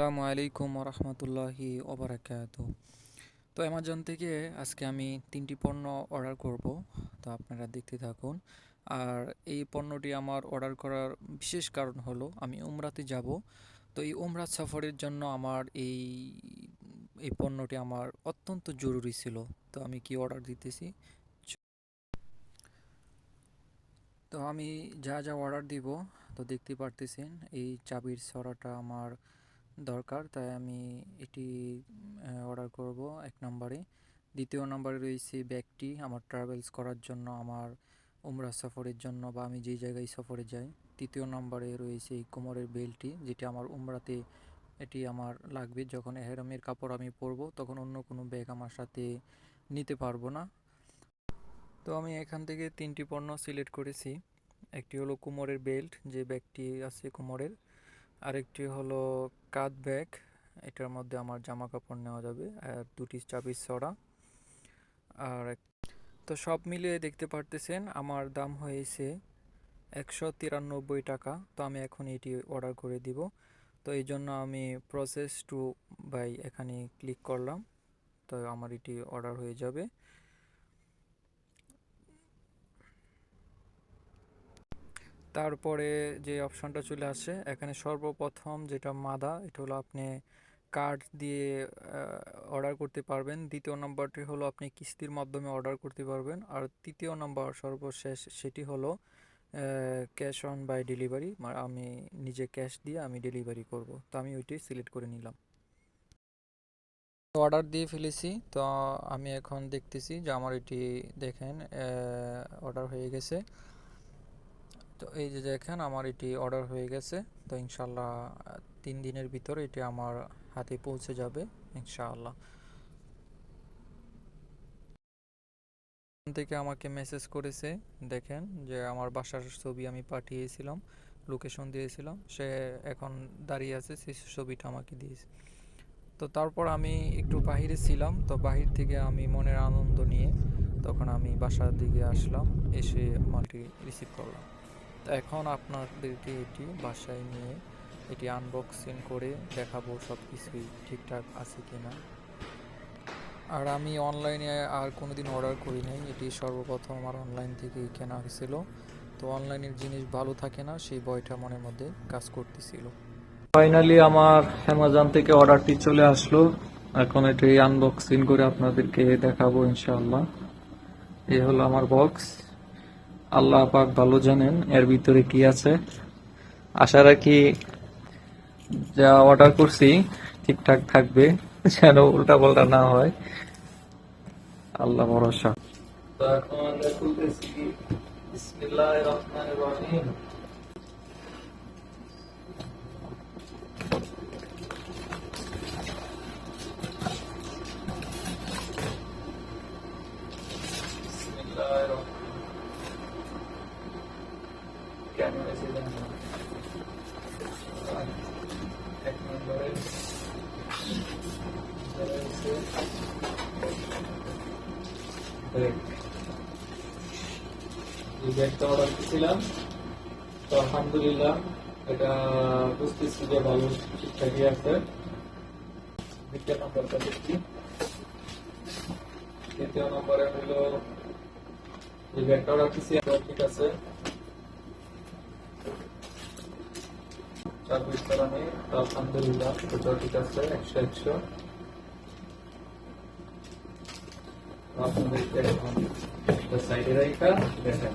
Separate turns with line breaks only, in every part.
আসসালামু আলাইকুম রহমতুল্লাহি ওবরাকাত তো অ্যামাজন থেকে আজকে আমি তিনটি পণ্য অর্ডার করব, তো আপনারা দেখতে থাকুন। আর এই পণ্যটি আমার অর্ডার করার বিশেষ কারণ হলো, আমি উমরাতে যাব। তো এই উমরা সফরের জন্য আমার এই এই পণ্যটি আমার অত্যন্ত জরুরি ছিল। তো আমি কি অর্ডার দিতেছি? তো আমি যা যা অর্ডার দিব, তো দেখতে পারতেছেন, এই চাবির ছড়াটা আমার দরকার, তাই আমি এটি অর্ডার করব এক নম্বরে। দ্বিতীয় নম্বরে রয়েছে ব্যাগটি আমার ট্রাভেলস করার জন্য, আমার উমরা সফরের জন্য বা আমি যেই জায়গায় সফরে যাই। তৃতীয় নম্বরে রয়েছে এই কোমরের বেল্টটি যেটি আমার উমরাতে এটি আমার লাগবে। যখন এহেরামের কাপড় আমি পরবো, তখন অন্য কোনো ব্যাগ আমার সাথে নিতে পারব না। তো আমি এখান থেকে তিনটি পণ্য সিলেক্ট করেছি। একটি হলো কোমরের বেল্ট, যে ব্যাগটি আছে কোমরের। আরেকটি হলো কাঁধ ব্যাগ, এটার মধ্যে আমার জামা কাপড় নেওয়া যাবে, আর দুটি চাবির ছড়া আর তো সব মিলিয়ে দেখতে পারতেছেন আমার দাম হয়েছে একশো তিরানব্বই টাকা, তো আমি এখন এটি অর্ডার করে দিব। তো এই জন্য আমি প্রসেস টু বাই এখানে ক্লিক করলাম, তো আমার এটি অর্ডার হয়ে যাবে। তারপরে যে অপশনটা চলে আসে, এখানে সর্বপ্রথম যেটা মাদা, এটা হলো আপনি কার্ড দিয়ে অর্ডার করতে পারবেন। দ্বিতীয় নম্বরটি হলো আপনি কিস্তির মাধ্যমে অর্ডার করতে পারবেন। আর তৃতীয় নম্বর সর্বশেষ সেটি হলো ক্যাশ অন বাই ডেলিভারি আমি নিজে ক্যাশ দিয়ে আমি ডেলিভারি করব। তো আমি ওইটি সিলেক্ট করে নিলাম। অর্ডার দিয়ে ফেলেছি। তো আমি এখন দেখতেছি যে আমার এটি দেখেন অর্ডার হয়ে গেছে। তো এই যে দেখেন, আমার এটি অর্ডার হয়ে গেছে। তো ইনশাল্লাহ তিন দিনের ভিতরে এটি আমার হাতে পৌঁছে যাবে, ইনশাআল্লাহ। থেকে আমাকে মেসেজ করেছে, দেখেন যে আমার বাসার ছবি আমি পাঠিয়েছিলাম লোকেশন দিয়েছিলাম, সে এখন দাঁড়িয়ে আছে সেই ছবিটা আমাকে দিয়েছে। তো তারপর আমি একটু বাহিরে ছিলাম, তো বাহির থেকে আমি মনের আনন্দ নিয়ে তখন আমি বাসার দিকে আসলাম, এসে মালটি রিসিভ করলাম। এখন আপনাদেরকে এটি বাসায় নিয়ে এটি আনবক্সিং করে দেখাবো সব কিছুই ঠিকঠাক আছে কি না আর আমি অনলাইনে আর কোনো দিন অর্ডার করি নাই। এটি সর্বপ্রথম আমার অনলাইন থেকেই কেনা হয়েছিল। তো অনলাইনের জিনিস ভালো থাকে না, সেই বয়টা মনের মধ্যে কাজ করতেছিল। ফাইনালি আমার অ্যামাজন থেকে অর্ডারটি চলে আসলো। এখন এটি আনবক্সিং করে আপনাদেরকে দেখাবো ইনশাআল্লাহ। এই হলো আমার বক্স আল্লাহ পাক ভালো জানেন এর ভিতরে কি আছে। আশা রাখি যা অর্ডার করছি ঠিকঠাক থাকবে, যেন উল্টা পাল্টা না হয়। আল্লাহ ভরসা। তো এখন আমরা খুলতেছি। বিসমিল্লাহির রহমানির রহিম। ব্যাগটা অর্ডার দিয়েছিলাম তো আলহামদুলিল্লাহ, এটা বুঝতেছি যে ভালো ঠিকঠাকই আছে। দ্বিতীয় নম্বরটা দেখছি তৃতীয় নম্বরে হলো, এই ব্যাগটা অর্ডার দিয়েছি ঠিক আছে। চব্বিশ তলানি আলহামদুলিল্লাহ এটাও ঠিক আছে, একশো একশো। আপনাদেরকে এখন সাইডে রাখা দেখেন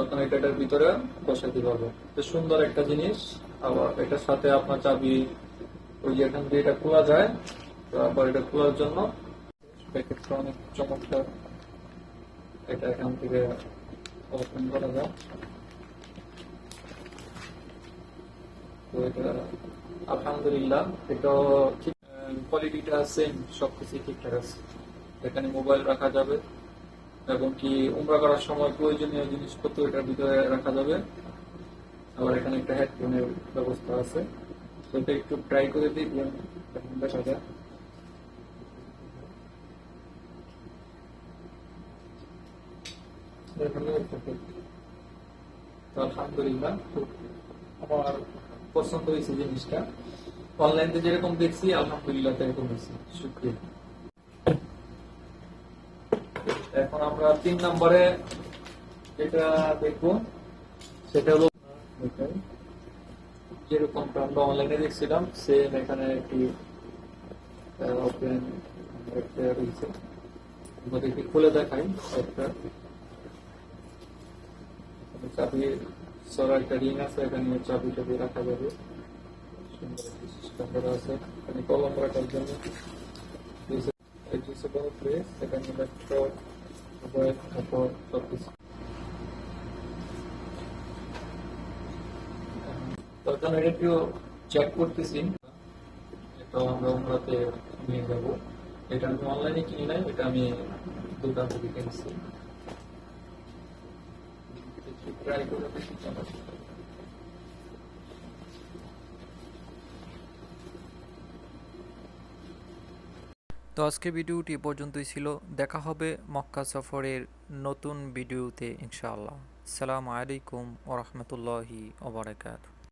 তখন এটার ভিতরে বসাইতে পারব। সুন্দর একটা জিনিস, আবার এটার সাথে আপনার চাবি, ওই যে এখান দিয়ে এটা খোলা যায় তারপর এটা খোলার জন্য প্যাকেটটা অনেক চমৎকার। এটা এখান থেকে ওপেন করা যায়। তো এটা আলহামদুলিল্লাহ এটা ঠিক কোয়ালিটিটা সেম সবকিছু ঠিকঠাক আছে। এখানে মোবাইল রাখা যাবে। এবং কি উমরা করার সময় প্রয়োজনীয় জিনিসপত্র এটার ভিতরে রাখা যাবে। আবার এখানে একটা হেডফোনের ব্যবস্থা আছে। তো একটু ট্রাই করে দিয়ে দেখা যায় আলহামদুলিল্লাহ আমার পছন্দ হয়েছে জিনিসটা। অনলাইনে যেরকম দেখছি, আলহামদুলিল্লাহ এরকম হয়েছে শুক্রিয়া এখন আমরা তিন নম্বরে যেটা দেখব, সেটা হলো এটাই। যেরকমটা আমরা অনলাইনে দেখছিলাম সেম এখানে একটি ওপেন রয়েছে। আমাদেরকে খুলে দেখাই একটা। চাবি সরা একটা রিং আছে, এখানে চাবিটা দিয়ে রাখা যাবে। সুন্দর একটি সিস্টেম করা আছে। এখানে কলম রাখার জন্য। adjustable place মোবাইল তারপর সবকিছু তখন এটা একটু চেক করতেছি এটা আমরা উমরাতে নিয়ে যাব এটা আমি অনলাইনে কিনি নাই এটা আমি দোকান থেকে কিনছি ট্রাই করে দেখি কেমন তো আজকে ভিডিওটি পর্যন্তই ছিল। দেখা হবে মক্কা সফরের নতুন ভিডিওতে, ইনশাআল্লাহ। সালামু আলাইকুম ওরহমতুল্লাহি ওবরাকাতুহ